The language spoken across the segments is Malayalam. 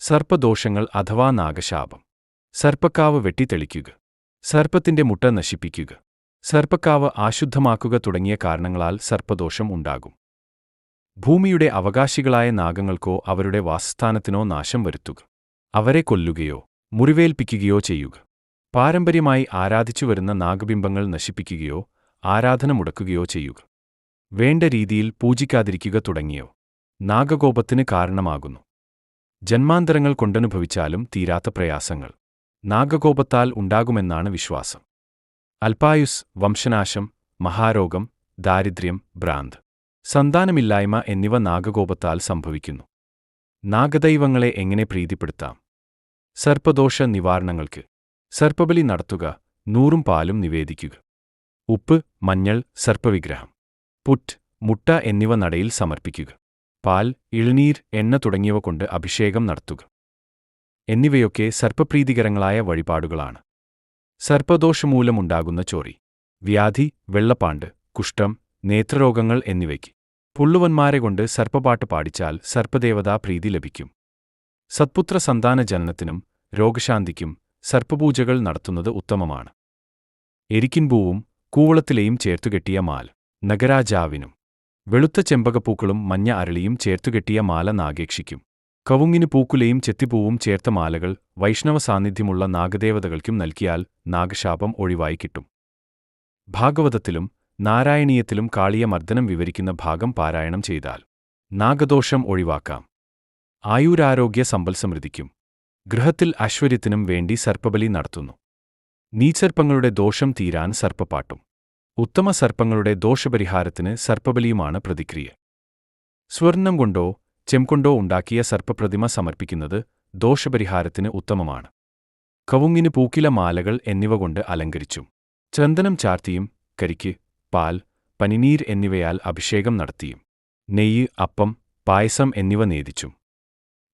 സർപ്പദോഷങ്ങൾ അഥവാ നാഗശാപം. സർപ്പക്കാവ് വെട്ടിത്തെളിക്കുക. സർപ്പത്തിന്റെ മുട്ട നശിപ്പിക്കുക. സർപ്പക്കാവ് ആശുദ്ധമാക്കുക തുടങ്ങിയ കാരണങ്ങളാൽ സർപ്പദോഷം ഉണ്ടാകും. ഭൂമിയുടെ അവകാശികളായ നാഗങ്ങൾക്കോ അവരുടെ വാസസ്ഥാനത്തിനോ നാശം വരുത്തുക. അവരെ കൊല്ലുകയോ മുറിവേൽപ്പിക്കുകയോ ചെയ്യുക. പാരമ്പര്യമായി ആരാധിച്ചുവരുന്ന നാഗബിംബങ്ങൾ നശിപ്പിക്കുകയോ ആരാധന മുടക്കുകയോ ചെയ്യുക. വേണ്ട രീതിയിൽ പൂജിക്കാതിരിക്കുക തുടങ്ങിയോ നാഗകോപത്തിന് കാരണമാകുന്നു. ജന്മാന്തരങ്ങൾ കൊണ്ടനുഭവിച്ചാലും തീരാത്ത പ്രയാസങ്ങൾ. നാഗകോപത്താൽ ഉണ്ടാകുമെന്നാണ് വിശ്വാസം. അൽപായുസ് വംശനാശം മഹാരോഗം ദാരിദ്ര്യം ഭ്രാന്ത് സന്താനമില്ലായ്മ എന്നിവ നാഗകോപത്താൽ സംഭവിക്കുന്നു. നാഗദൈവങ്ങളെ എങ്ങനെ പ്രീതിപ്പെടുത്താം? സർപ്പദോഷ നിവാരണങ്ങൾക്ക്. സർപ്പബലി നടത്തുക നൂറും പാലും നിവേദിക്കുക. ഉപ്പ് മഞ്ഞൾ സർപ്പവിഗ്രഹം. പുറ്റ് മുട്ട എന്നിവ നടയിൽ സമർപ്പിക്കുക. പാൽ ഇളനീർ എണ്ണ തുടങ്ങിയവ കൊണ്ട് അഭിഷേകം നടത്തുക. എന്നിവയൊക്കെ സർപ്പപ്രീതികരങ്ങളായ വഴിപാടുകളാണ്. സർപ്പദോഷമൂലമുണ്ടാകുന്ന ചോറി വ്യാധി വെള്ളപ്പാണ്ട് കുഷ്ഠം നേത്രരോഗങ്ങൾ എന്നിവയ്ക്ക്. പുള്ളുവന്മാരെ കൊണ്ട് സർപ്പപാട്ട് പാടിച്ചാൽ സർപ്പദേവതാ പ്രീതി ലഭിക്കും. സത്പുത്ര സന്താന ജനനത്തിനും രോഗശാന്തിക്കും സർപ്പപൂജകൾ നടത്തുന്നത് ഉത്തമമാണ്. എരിക്കിൻപൂവും കൂവളത്തിലെയും ചേർത്തുകെട്ടിയ മാൽ നഗരാജാവിനും. വെളുത്ത ചെമ്പകപ്പൂക്കളും മഞ്ഞ അരളിയും ചേർത്തുകെട്ടിയ മാല നാഗേക്ഷിക്കും. കവുങ്ങിന് പൂക്കുലയും ചെത്തിപ്പൂവും ചേർത്ത മാലകൾ വൈഷ്ണവ സാന്നിധ്യമുള്ള നാഗദേവതകൾക്കും നൽകിയാൽ നാഗശാപം ഒഴിവായി കിട്ടും. ഭാഗവതത്തിലും നാരായണീയത്തിലും കാളിയ മർദ്ദനം വിവരിക്കുന്ന ഭാഗം പാരായണം ചെയ്താൽ നാഗദോഷം ഒഴിവാക്കാം. ആയുരാരോഗ്യ സമ്പൽ സമൃദ്ധിക്കും. ഗൃഹത്തിൽ ഐശ്വര്യത്തിനും വേണ്ടി സർപ്പബലി നടത്തുന്നു. നീച്ചർപ്പങ്ങളുടെ ദോഷം തീരാൻ സർപ്പപ്പാട്ടും ഉത്തമ സർപ്പങ്ങളുടെ ദോഷപരിഹാരത്തിന് സർപ്പബലിയുമാണ് പ്രതിക്രിയ. സ്വർണം കൊണ്ടോ ചെംകൊണ്ടോ ഉണ്ടാക്കിയ സർപ്പപ്രതിമ സമർപ്പിക്കുന്നത് ദോഷപരിഹാരത്തിന് ഉത്തമമാണ്. കവുങ്ങിന് പൂക്കില മാലകൾ എന്നിവ കൊണ്ട് അലങ്കരിച്ചും ചന്ദനം ചാർത്തിയും കരിക്ക് പാൽ പനിനീർ എന്നിവയാൽ അഭിഷേകം നടത്തിയും നെയ്യ് അപ്പം പായസം എന്നിവ നേദിച്ചും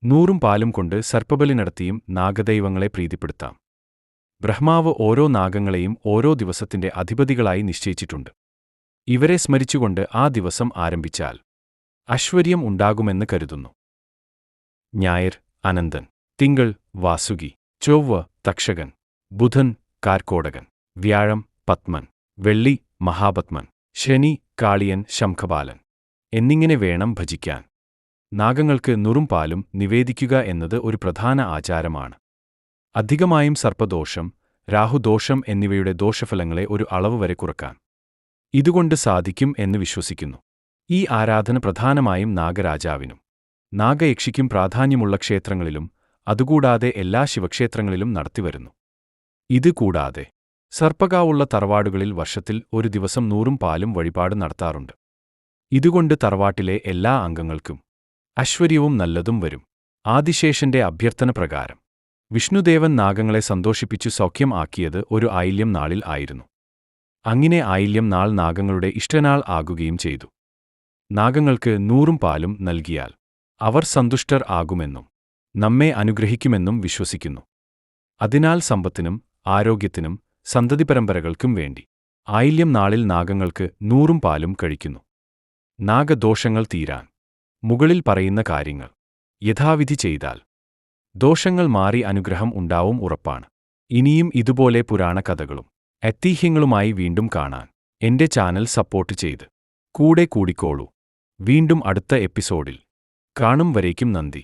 നൂറും പാലും കൊണ്ട് സർപ്പബലി നടത്തിയും നാഗദൈവങ്ങളെ പ്രീതിപ്പെടുത്താം. ബ്രഹ്മാവ് ഓരോ നാഗങ്ങളെയും ഓരോ ദിവസത്തിന്റെ അധിപതികളായി നിശ്ചയിച്ചിട്ടുണ്ട്. ഇവരെ സ്മരിച്ചുകൊണ്ട് ആ ദിവസം ആരംഭിച്ചാൽ ഐശ്വര്യം ഉണ്ടാകുമെന്ന് കരുതുന്നു. ഞായർ അനന്തൻ തിങ്കൾ വാസുകി ചൊവ്വ തക്ഷകൻ ബുധൻ കാർക്കോടകൻ വ്യാഴം പത്മൻ വെള്ളി മഹാപത്മൻ ശനി കാളിയൻ ശംഖപാലൻ എന്നിങ്ങനെ വേണം ഭജിക്കാൻ. നാഗങ്ങൾക്ക് നുറും പാലും നിവേദിക്കുക എന്നത് ഒരു പ്രധാന ആചാരമാണ്. അധികമായും സർപ്പദോഷം രാഹുദോഷം എന്നിവയുടെ ദോഷഫലങ്ങളെ ഒരു അളവ് വരെ കുറയ്ക്കാൻ ഇതുകൊണ്ട് സാധിക്കും എന്ന് വിശ്വസിക്കുന്നു. ഈ ആരാധന പ്രധാനമായും നാഗരാജാവിനും നാഗയക്ഷിക്കും പ്രാധാന്യമുള്ള ക്ഷേത്രങ്ങളിലും അതുകൂടാതെ എല്ലാ ശിവക്ഷേത്രങ്ങളിലും നടത്തിവരുന്നു. ഇത് കൂടാതെ സർപ്പകാവുള്ള തറവാടുകളിൽ വർഷത്തിൽ ഒരു ദിവസം നൂറും പാലും വഴിപാട് നടത്താറുണ്ട്. ഇതുകൊണ്ട് തറവാട്ടിലെ എല്ലാ അംഗങ്ങൾക്കും ഐശ്വര്യവും നല്ലതും വരും. ആദിശേഷന്റെ അഭ്യർത്ഥന പ്രകാരം വിഷ്ണുദേവൻ നാഗങ്ങളെ സന്തോഷിപ്പിച്ചു സൗഖ്യം ആക്കിയത് ഒരു ആയില്യം നാളിൽ ആയിരുന്നു. അങ്ങിനെ ആയില്യം നാൾ നാഗങ്ങളുടെ ഇഷ്ടനാൾ ആകുകയും ചെയ്തു. നാഗങ്ങൾക്ക് നൂറും പാലും നൽകിയാൽ അവർ സന്തുഷ്ടർ ആകുമെന്നും നമ്മെ അനുഗ്രഹിക്കുമെന്നും വിശ്വസിക്കുന്നു. അതിനാൽ സമ്പത്തിനും ആരോഗ്യത്തിനും സന്തതി പരമ്പരകൾക്കും വേണ്ടി ആയില്യം നാളിൽ നാഗങ്ങൾക്ക് നൂറും പാലും കഴിക്കുന്നു. നാഗദോഷങ്ങൾ തീരാൻ മുകളിൽ പറയുന്ന കാര്യങ്ങൾ യഥാവിധി ചെയ്താൽ ദോഷങ്ങൾ മാറി അനുഗ്രഹം ഉണ്ടാവും ഉറപ്പാണ്. ഇനിയും ഇതുപോലെ പുരാണ കഥകളും ഐതിഹ്യങ്ങളുമായി വീണ്ടും കാണാൻ എന്റെ ചാനൽ സപ്പോർട്ട് ചെയ്ത് കൂടെ കൂടിക്കോളൂ. വീണ്ടും അടുത്ത എപ്പിസോഡിൽ കാണും വരേക്കും നന്ദി.